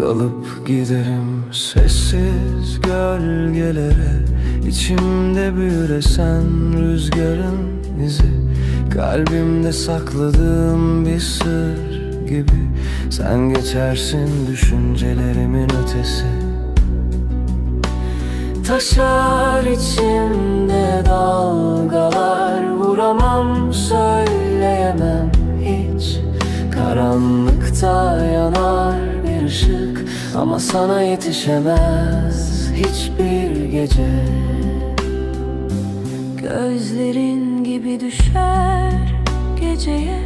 Dalıp giderim. Sessiz gölgelere İçimde büyür esen rüzgarın izi. Kalbimde sakladığım bir sır gibi Sen geçersin düşüncelerimin ötesi. Taşar içimde dalgalar Vuramam söyleyemem hiç. Karanlıkta yanar Ama sana yetişemez hiçbir gece. Gözlerin gibi düşer geceye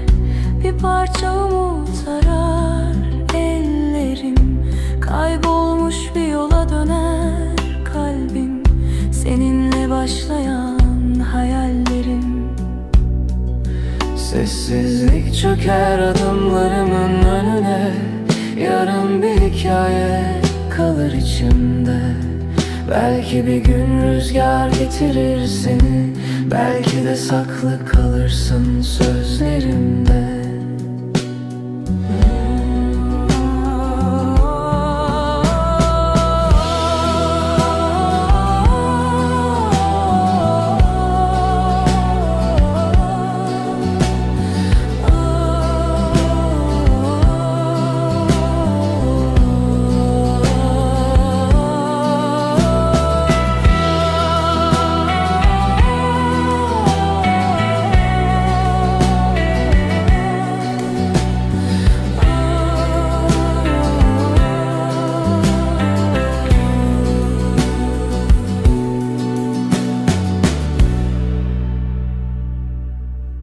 Bir parça umut arar ellerim. Kaybolmuş bir yola döner kalbim Seninle başlayan hayallerim. Sessizlik çöker adımlarımın önüne Yarın bir hikaye kalır içimde. Belki bir gün rüzgar getirir seni. Belki de saklı kalırsın sözlerimde